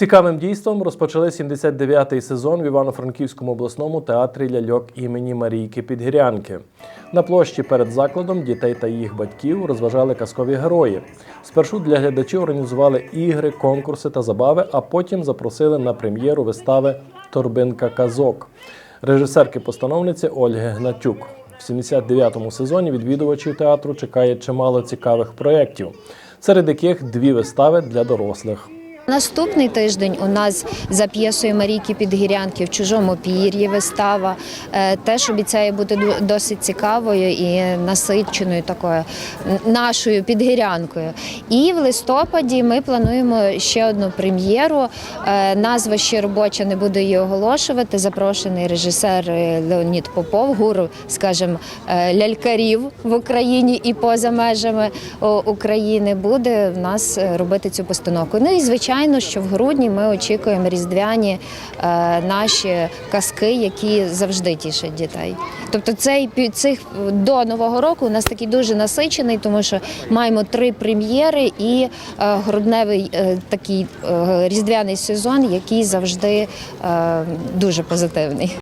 Цікавим дійством розпочали 79-й сезон в Івано-Франківському обласному театрі ляльок імені Марійки Підгірянки. На площі перед закладом дітей та їх батьків розважали казкові герої. Спершу для глядачів організували ігри, конкурси та забави, а потім запросили на прем'єру вистави Торбинка казок режисерки-постановниці Ольги Гнатюк. В 79-му сезоні відвідувачів театру чекає чимало цікавих проєктів, серед яких дві вистави для дорослих. Наступний тиждень у нас за п'єсою Марійки Підгірянки в чужому пір'ї вистава. Е, Теж обіцяє бути досить цікавою і насиченою такою нашою підгірянкою. І в листопаді ми плануємо ще одну прем'єру. Е, Назва ще робоча, не буду її оголошувати. Запрошений режисер е, Леонід Попов, гуру, скажімо, лялькарів в Україні і поза межами України буде в нас робити цю постановку. Ну і звичайно, що в грудні ми очікуємо різдвяні е, наші казки, які завжди тішать дітей. Тобто цей цих до нового року у нас такий дуже насичений, тому що маємо три прем'єри і е, грудневий е, такий різдвяний сезон, який завжди дуже позитивний.